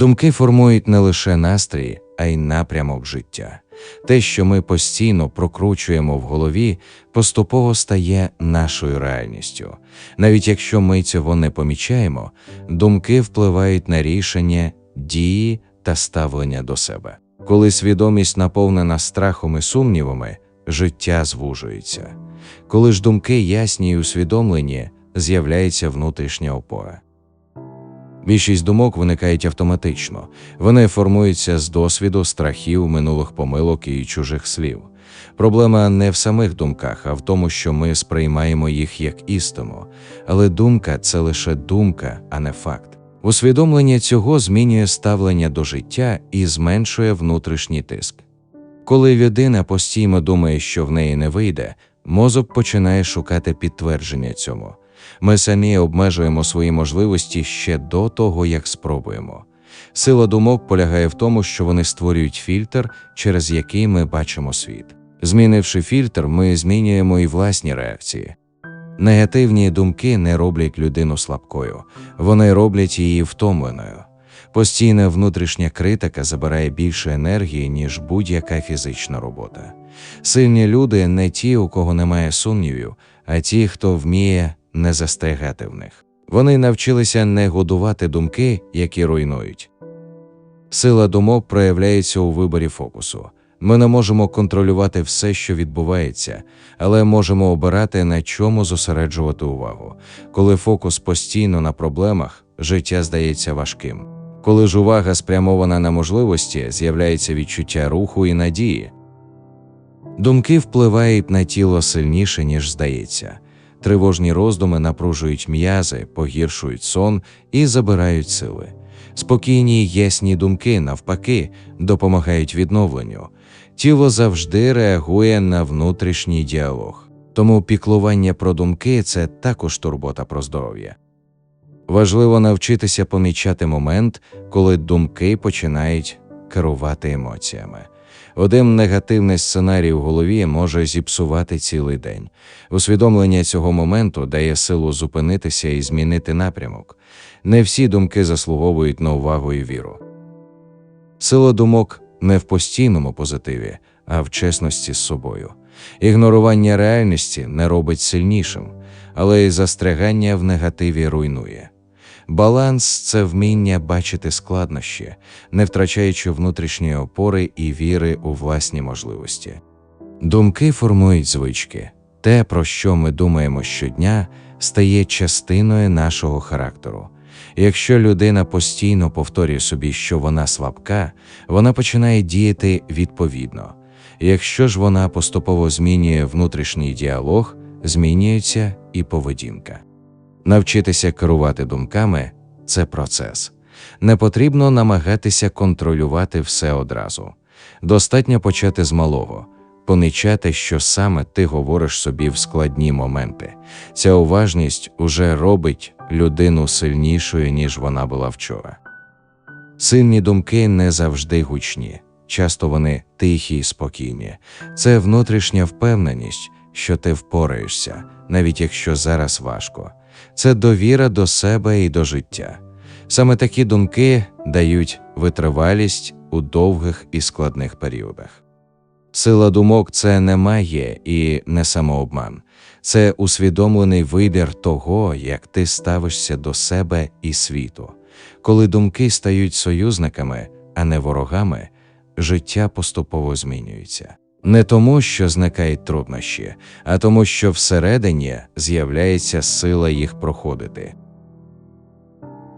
Думки формують не лише настрій, а й напрямок життя. Те, що ми постійно прокручуємо в голові, поступово стає нашою реальністю. Навіть якщо ми цього не помічаємо, думки впливають на рішення, дії та ставлення до себе. Коли свідомість наповнена страхом і сумнівами, життя звужується. Коли ж думки ясні і усвідомлені, з'являється внутрішня опора. Більшість думок виникають автоматично, вони формуються з досвіду, страхів, минулих помилок і чужих слів. Проблема не в самих думках, а в тому, що ми сприймаємо їх як істину. Але думка це лише думка, а не факт. Усвідомлення цього змінює ставлення до життя і зменшує внутрішній тиск. Коли людина постійно думає, що в неї не вийде, мозок починає шукати підтвердження цьому. Ми самі обмежуємо свої можливості ще до того, як спробуємо. Сила думок полягає в тому, що вони створюють фільтр, через який ми бачимо світ. Змінивши фільтр, ми змінюємо і власні реакції. Негативні думки не роблять людину слабкою, вони роблять її втомленою. Постійна внутрішня критика забирає більше енергії, ніж будь-яка фізична робота. Сильні люди не ті, у кого немає сумнівів, а ті, хто вміє не застерігати в них. Вони навчилися не годувати думки, які руйнують. Сила думок проявляється у виборі фокусу. Ми не можемо контролювати все, що відбувається, але можемо обирати, на чому зосереджувати увагу. Коли фокус постійно на проблемах, життя здається важким. Коли ж увага спрямована на можливості, з'являється відчуття руху і надії. Думки впливають на тіло сильніше, ніж здається. Тривожні роздуми напружують м'язи, погіршують сон і забирають сили. Спокійні ясні думки, навпаки, допомагають відновленню. Тіло завжди реагує на внутрішній діалог. Тому піклування про думки це також турбота про здоров'я. Важливо навчитися помічати момент, коли думки починають керувати емоціями. Один негативний сценарій у голові може зіпсувати цілий день. Усвідомлення цього моменту дає силу зупинитися і змінити напрямок. Не всі думки заслуговують на увагу і віру. Сила думок не в постійному позитиві, а в чесності з собою. Ігнорування реальності не робить сильнішим, але й застрягання в негативі руйнує. Баланс це вміння бачити складнощі, не втрачаючи внутрішньої опори і віри у власні можливості. Думки формують звички. Те, про що ми думаємо щодня, стає частиною нашого характеру. Якщо людина постійно повторює собі, що вона слабка, вона починає діяти відповідно. Якщо ж вона поступово змінює внутрішній діалог, змінюється і поведінка. Навчитися керувати думками це процес. Не потрібно намагатися контролювати все одразу. Достатньо почати з малого, помічати, що саме ти говориш собі в складні моменти. Ця уважність уже робить людину сильнішою, ніж вона була вчора. Сильні думки не завжди гучні, часто вони тихі і спокійні. Це внутрішня впевненість, що ти впораєшся, навіть якщо зараз важко. Це довіра до себе і до життя. Саме такі думки дають витривалість у довгих і складних періодах. Сила думок це не магія і не самообман, це усвідомлений вибір того, як ти ставишся до себе і світу. Коли думки стають союзниками, а не ворогами, життя поступово змінюється. Не тому, що зникають труднощі, а тому, що всередині з'являється сила їх проходити.